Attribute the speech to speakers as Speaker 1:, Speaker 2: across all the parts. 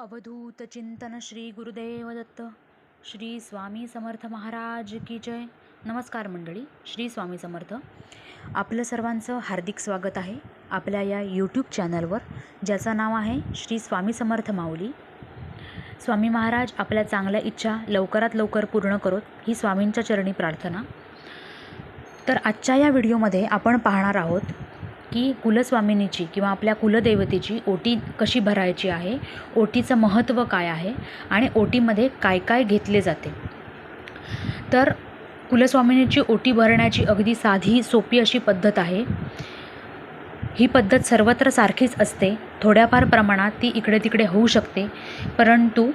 Speaker 1: अवधूत चिंतन श्री गुरुदेव दत्त श्री स्वामी समर्थ महाराज की जय. नमस्कार मंडळी श्री स्वामी समर्थ. आपलं सर्वांचं हार्दिक स्वागत आहे आपल्या या यूट्यूब चॅनलवर ज्याचं नाव आहे श्री स्वामी समर्थ माऊली. स्वामी महाराज आपल्या चांगल्या इच्छा लवकरात लवकर पूर्ण करोत ही स्वामींच्या चरणी प्रार्थना. तर आजच्या या व्हिडिओमध्ये आपण पाहणार आहोत की कुलस्वामिनीची किंवा आपल्या कुलदेवतेची ओटी कशी भरायची आहे ओटीचं महत्त्व काय आहे आणि ओटीमध्ये काय काय घेतले जाते. तर कुलस्वामिनीची ओटी भरण्याची अगदी साधी सोपी अशी पद्धत आहे. ही पद्धत सर्वत्र सारखीच असते. थोड्याफार प्रमाणात ती इकडे तिकडे होऊ शकते. परंतु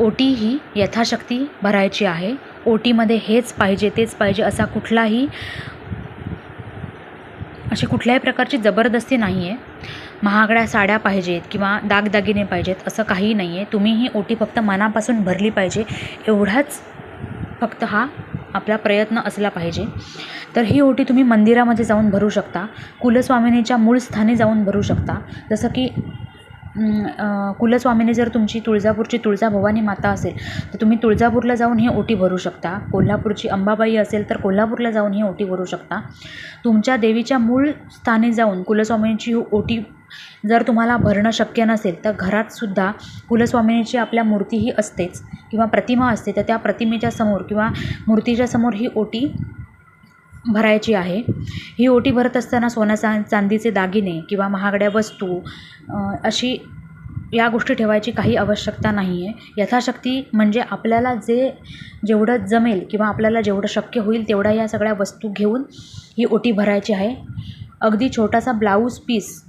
Speaker 1: ओटी ही यथाशक्ती भरायची आहे. ओटीमध्ये हेच पाहिजे तेच पाहिजे असा कुठलाही अशी कुठल्याही प्रकारची जबरदस्ती नाही आहे महागड्या साड्या पाहिजेत किंवा दागदागिने पाहिजेत असं काही नाही आहे तुम्ही ही ओटी फक्त मनापासून भरली पाहिजे. एवढाच फक्त हा आपला प्रयत्न असला पाहिजे. तर ही ओटी तुम्ही मंदिरामध्ये जाऊन भरू शकता. कुलस्वामिनीच्या मूळ स्थानी जाऊन भरू शकता. जसं की कुलस्वामिनी जर तुमची तुळजापूरची तुळजाभवानी माता असेल तर तुम्ही तुळजापूरला जाऊन ही ओटी भरू शकता. कोल्हापूरची अंबाबाई असेल तर कोल्हापूरला जाऊन ही ओटी भरू शकता. तुमच्या देवीच्या मूळ स्थानी जाऊन कुलस्वामिनीची ओटी जर तुम्हाला भरणं शक्य नसेल तर घरातसुद्धा कुलस्वामिनीची आपल्या मूर्तीही असतेच किंवा प्रतिमा असते तर त्या प्रतिमेच्या समोर किंवा मूर्तीच्या समोर ही ओटी भरायची आहे. ही ओटी भरत असताना सोन्या चा चांदीचे दागिने किंवा महागड्या वस्तू अशी या गोष्टी ठेवायची काही आवश्यकता नाही आहे यथाशक्ती म्हणजे आपल्याला जे जेवढं जमेल किंवा आपल्याला जेवढं शक्य होईल तेवढ्या या सगळ्या वस्तू घेऊन ही ओटी भरायची आहे. अगदी छोटासा ब्लाऊज पीस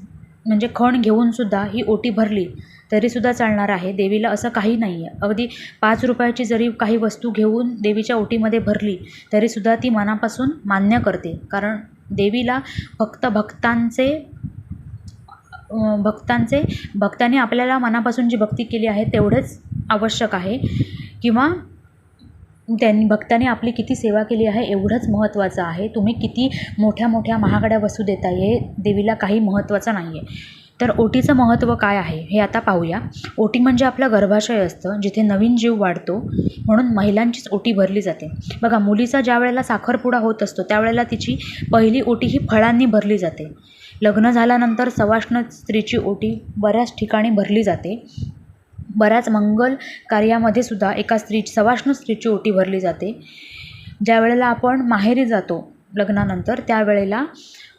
Speaker 1: म्हणजे खण घेऊनसुद्धा ही ओटी भरली तरीसुद्धा चालणार आहे. देवीला असं काही नाही आहे अगदी पाच रुपयाची जरी काही वस्तू घेऊन देवीच्या ओटीमध्ये भरली तरीसुद्धा ती मनापासून मान्य करते. कारण देवीला फक्त भक्तांचे भक्तांचे भक्ताने आपल्याला मनापासून जी भक्ती केली आहे तेवढंच आवश्यक आहे. किंवा त्यांनी भक्ताने आपली किती सेवा केली आहे एवढंच महत्त्वाचं आहे. तुम्ही किती मोठ्या मोठ्या महागड्या वस्तू देता हे देवीला काही महत्त्वाचं नाही आहे तर ओटीचं महत्त्व काय आहे हे आता पाहूया. ओटी म्हणजे आपलं गर्भाशय असतं जिथे नवीन जीव वाढतो म्हणून महिलांचीच ओटी भरली जाते. बघा मुलीचा ज्या वेळेला साखरपुडा होत असतो त्यावेळेला तिची पहिली ओटी ही फळांनी भरली जाते. लग्न झाल्यानंतर सवाष्ण स्त्रीची ओटी बऱ्याच ठिकाणी भरली जाते. बऱ्याच मंगल कार्यामध्ये सुद्धा एका स्त्री सवाष्ण स्त्रीची ओटी भरली जाते. ज्या वेळेला आपण माहेरी जातो लग्नानंतर त्यावेळेला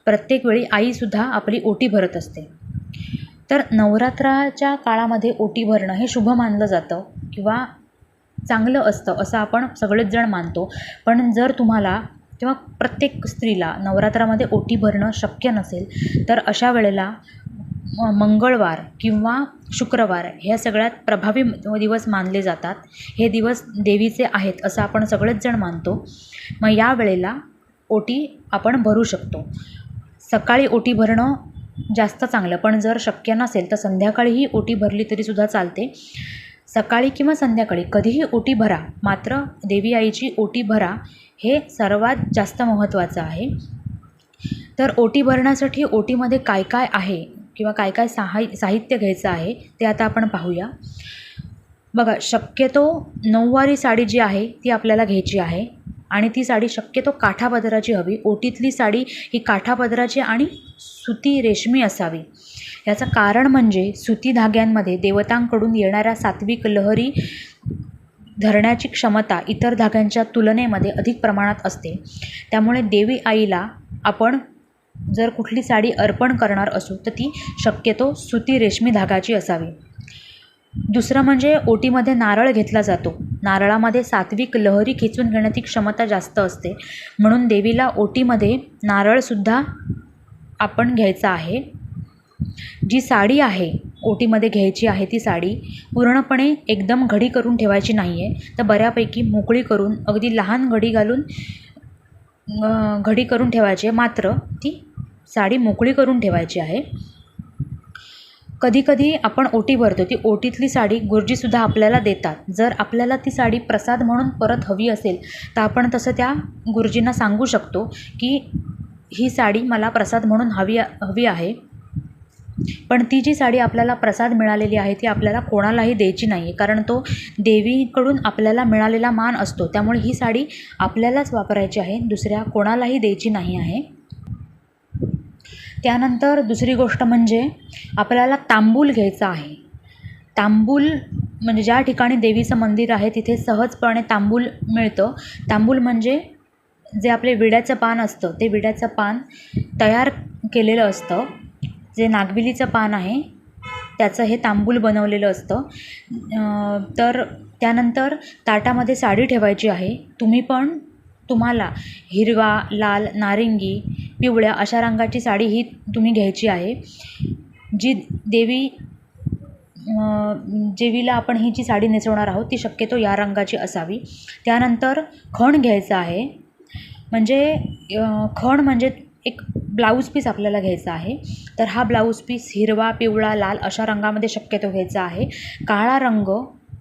Speaker 1: प्रत्येक वेळी आईसुद्धा आपली ओटी भरत असते. तर नवरात्राच्या काळामध्ये ओटी भरणं हे शुभ मानलं जातं किंवा चांगलं असतं असं आपण सगळेच जण मानतो. पण जर तुम्हाला किंवा प्रत्येक स्त्रीला नवरात्रामध्ये ओटी भरणं शक्य नसेल तर अशा वेळेला म- मंगळवार किंवा शुक्रवार ह्या सगळ्यात प्रभावी दिवस मानले जातात. हे दिवस देवीचे आहेत असं आपण सगळेच जण मानतो. मग या वेळेला ओटी आपण भरू शकतो. सकाळी ओटी भरणं जास्त चांगलं. पण जर शक्य नसेल तर संध्याकाळीही ओटी भरली तरीसुद्धा चालते. सकाळी किंवा संध्याकाळी कधीही ओटी भरा. मात्र देवी आईची ओटी भरा हे सर्वात जास्त महत्त्वाचं आहे. तर ओटी भरण्यासाठी ओटीमध्ये काय काय आहे किंवा काय काय साहाय साहित्य घ्यायचं आहे ते आता आपण पाहूया. बघा शक्यतो नऊवारी साडी जी आहे ती आपल्याला घ्यायची आहे. आणि ती साडी शक्यतो काठापदराची हवी. ओटीतली साडी ही काठापदराची आणि सुती रेशमी असावी. याचं कारण म्हणजे सुती धाग्यांमध्ये देवतांकडून येणाऱ्या सात्विक लहरी धरण्याची क्षमता इतर धाग्यांच्या तुलनेमध्ये अधिक प्रमाणात असते. त्यामुळे देवी आईला आपण जर कुठली साडी अर्पण करणार असू तर ती शक्यतो सुती रेशमी धागाची असावी. दुसरं म्हणजे ओटीमध्ये नारळ घेतला जातो. नारळामध्ये सात्विक लहरी खेचून घेण्याची क्षमता जास्त असते. म्हणून देवीला ओटीमध्ये नारळसुद्धा आपण घ्यायचा आहे. जी साडी आहे ओटीमध्ये घ्यायची आहे ती साडी पूर्णपणे एकदम घडी करून ठेवायची नाही आहे तर बऱ्यापैकी मोकळी करून अगदी लहान घडी घालून घडी करून ठेवायची आहे. मात्र ती साडी मोकळी करून ठेवायची आहे. कधीकधी आपण ओटी भरतो. ती ओटीतली साडी गुरुजीसुद्धा आपल्याला देतात. जर आपल्याला ती साडी प्रसाद म्हणून परत हवी असेल तर आपण तसं त्या गुरुजींना सांगू शकतो की ही साडी मला प्रसाद म्हणून हवी हवी आहे. पण ती जी साडी आपल्याला प्रसाद मिळालेली आहे ती आपल्याला कोणालाही द्यायची नाही आहे कारण तो देवीकडून आपल्याला मिळालेला मान असतो. त्यामुळे ही साडी आपल्यालाच वापरायची आहे. दुसऱ्या कोणालाही द्यायची नाही आहे. त्यानंतर दुसरी गोष्ट म्हणजे आपल्याला तांबूल घ्यायचा आहे. तांबूल म्हणजे ज्या ठिकाणी देवीचं मंदिर आहे तिथे सहजपणे तांबूल मिळतं. तांबूल म्हणजे जे आपले विड्याचं पान असतं ते विड्याचं पान तयार केलेलं असतं. जे नागविलीचं पान आहे त्याचं हे तांबूल बनवलेलं असतं. तर त्यानंतर ताटामध्ये साडी ठेवायची आहे. तुम्ही पण तुम्हाला हिरवा लाल नारिंगी पिवळ्या अशा रंगाची साडी ही तुम्ही घ्यायची आहे. जी देवी देवीला आपण ही जी साडी नेसवणार आहोत ती शक्यतो या रंगाची असावी. त्यानंतर खण घ्यायचा आहे. म्हणजे खण म्हणजे एक ब्लाऊज पीस आपल्याला घ्यायचा आहे. तर हा ब्लाऊज पीस हिरवा पिवळा लाल अशा रंगामध्ये शक्यतो घ्यायचा आहे. काळा रंग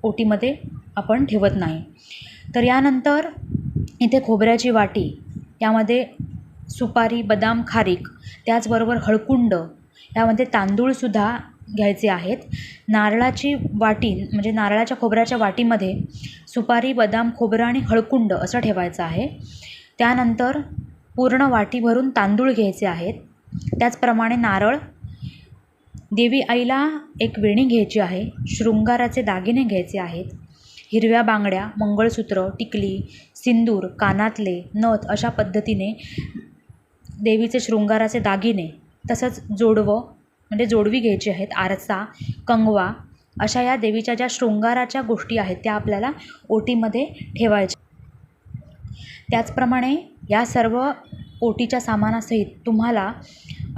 Speaker 1: ओटीमध्ये आपण ठेवत नाही. तर यानंतर इथे खोबऱ्याची वाटी यामध्ये सुपारी बदाम खारीक त्याचबरोबर हळकुंड यामध्ये तांदूळसुद्धा घ्यायचे आहेत. नारळाची वाटी म्हणजे नारळाच्या खोबऱ्याच्या वाटीमध्ये सुपारी बदाम खोबरं आणि हळकुंड असं ठेवायचं आहे. त्यानंतर पूर्ण वाटी भरून तांदूळ घ्यायचे आहेत. त्याचप्रमाणे नारळ. देवी आईला एक वेणी घ्यायची आहे. शृंगाराचे दागिने घ्यायचे आहेत. हिरव्या बांगड्या मंगळसूत्र टिकली सिंदूर कानातले नथ अशा पद्धतीने देवीचे शृंगाराचे दागिने तसंच जोडवं म्हणजे जोडवी घ्यायची आहेत आरसा कंगवा अशा या देवीच्या ज्या शृंगाराच्या गोष्टी आहेत त्या आपल्याला ओटीमध्ये ठेवायच्या. त्याचप्रमाणे या सर्व ओटीच्या सामानासहित तुम्हाला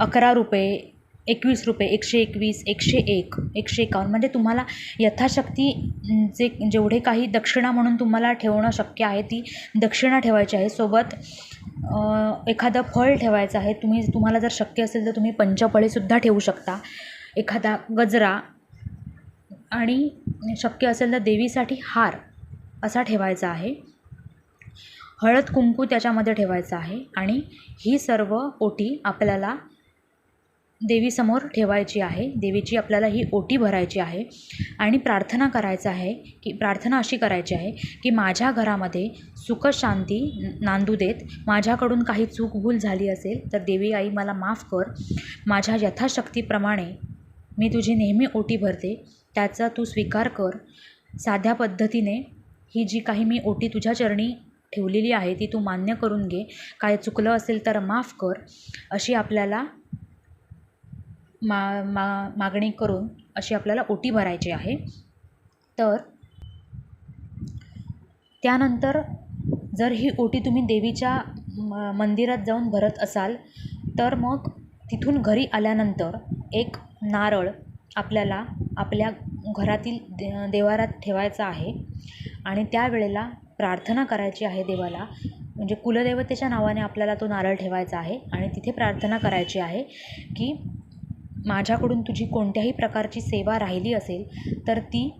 Speaker 1: अकरा रुपये एकवीस रुपये एकशे एकवीस एकशे एक एकशे एकावन्न म्हणजे तुम्हाला यथाशक्ती जे जेवढे काही दक्षिणा म्हणून तुम्हाला ठेवणं शक्य आहे ती दक्षिणा ठेवायची आहे. सोबत एखादं फळ ठेवायचं आहे तुम्ही तुम्हाला जर शक्य असेल तर तुम्ही पंचफळेसुद्धा ठेवू शकता. एखादा गजरा आणि शक्य असेल तर देवीसाठी हार असा ठेवायचा आहे. हळद कुंकू त्याच्यामध्ये ठेवायचं आहे आणि ही सर्व ओटी आपल्याला देवीसमोर ठेवायची आहे. देवीची आपल्याला ही ओटी भरायची आहे. आणि प्रार्थना करायचं आहे की प्रार्थना अशी करायची आहे की माझ्या घरामध्ये सुख शांती नांदू देत. माझ्याकडून काही चूक भूल झाली असेल तर देवी आई मला माफ कर. माझ्या यथाशक्तीप्रमाणे मी तुझी नेहमी ओटी भरते. त्याचा तू स्वीकार कर. साध्या पद्धतीने ही जी काही मी ओटी तुझ्या चरणी ठेवलेली आहे ती तू मान्य करून घे. काय चुकलं असेल तर माफ कर. अशी आपल्याला मा मा मागणी करून अशी आपल्याला ओटी भरायची आहे. तर त्यानंतर जर ही ओटी तुम्ही देवीच्या म मंदिरात जाऊन भरत असाल तर मग तिथून घरी आल्यानंतर एक नारळ आपल्याला आपल्या घरातील दे देवारात ठेवायचा आहे आणि त्यावेळेला प्रार्थना करायची आहे देवाला. म्हणजे कुलदेवतेच्या नावाने आपल्याला तो नारळ ठेवायचा आहे आणि तिथे प्रार्थना करायची आहे की माझ्याकडून तुझी कोणत्याही प्रकारची सेवा राहिली असेल तर ती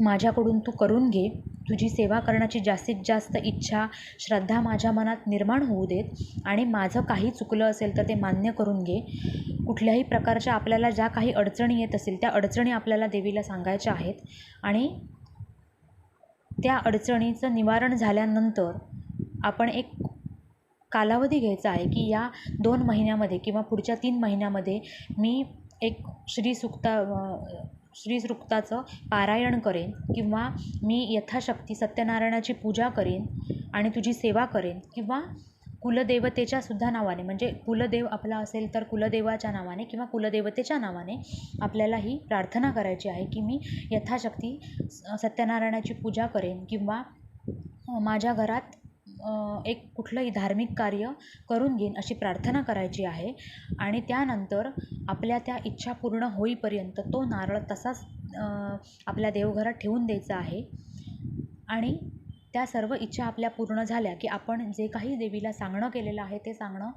Speaker 1: माझ्याकडून तू करून घे. तुझी सेवा करण्याची जास्तीत जास्त इच्छा श्रद्धा माझ्या मनात निर्माण होऊ देत आणि माझं काही चुकलं असेल तर ते मान्य करून घे. कुठल्याही प्रकारच्या आपल्याला ज्या काही अडचणी येत असेल त्या अडचणी आपल्याला देवीला सांगायच्या आहेत आणि त्या अडचणीचं निवारण झाल्यानंतर आपण एक कालावधी घ्यायचा आहे की या दोन महिन्यामध्ये किंवा पुढच्या तीन महिन्यामध्ये मी एक श्रीसुक्ता श्रीसुक्ताचं पारायण करेन किंवा मी यथाशक्ती सत्यनारायणाची पूजा करेन आणि तुझी सेवा करेन किंवा कुलदेवतेच्या सुद्धा नावाने म्हणजे कुलदेव आपला असेल तर कुलदेवाच्या नावाने किंवा कुलदेवतेच्या नावाने आपल्याला ही प्रार्थना करायची आहे की मी यथाशक्ती स- सत्यनारायणाची पूजा करेन किंवा माझ्या घरात एक कुठलंही धार्मिक कार्य करून घेईन अशी प्रार्थना करायची आहे. आणि त्यानंतर आपल्या त्या इच्छा पूर्ण होईपर्यंत तो नारळ तसाच आपल्या देवघरात ठेवून द्यायचा आहे. आणि त्या सर्व इच्छा आपल्या पूर्ण झाल्या की आपण जे काही देवीला सांगणं केलेलं आहे ते सांगणं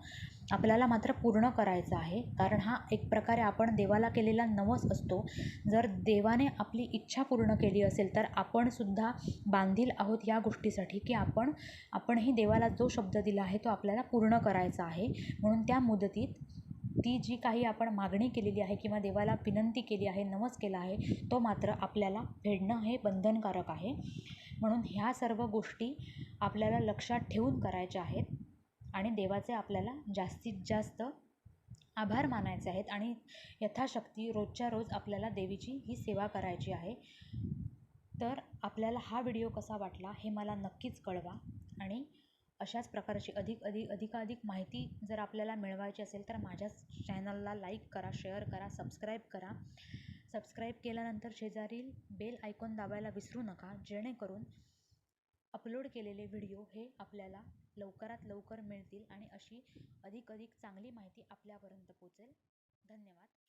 Speaker 1: आपल्याला मात्र पूर्ण करायचं आहे. कारण हा एक प्रकारे आपण देवाला केलेला नवस असतो. जर देवाने आपली इच्छा पूर्ण केली असेल तर आपणसुद्धा बांधील आहोत या गोष्टीसाठी की आपण आपणही देवाला जो शब्द दिला आहे तो आपल्याला पूर्ण करायचा आहे. म्हणून त्या मुदतीत ती जी काही आपण मागणी केलेली आहे किंवा देवाला विनंती केली आहे नवस केला आहे तो मात्र आपल्याला फेडणं हे बंधनकारक आहे. म्हणून ह्या सर्व गोष्टी आपल्याला लक्षात ठेवून करायच्या आहेत. आणि देवाचे आपल्याला जास्तीत जास्त आभार मानायचे आहेत आणि यथाशक्ती रोजच्या रोज आपल्याला देवीची ही सेवा करायची आहे. तर आपल्याला हा व्हिडिओ कसा वाटला हे मला नक्कीच कळवा आणि अशाच प्रकारची अधिक अधिक अधिकाधिक माहिती जर आपल्याला मिळवायची असेल तर माझ्याच चॅनलला लाईक करा शेअर करा सबस्क्राईब करा. सबस्क्राईब केल्यानंतर शेजारील बेल आयकॉन दाबायला विसरू नका जेणेकरून अपलोड केलेले व्हिडिओ हे आपल्याला लवकरात लवकर मिळतील आणि अशी अधिक अधिक चांगली माहिती आपल्यापर्यंत पोचेल. धन्यवाद.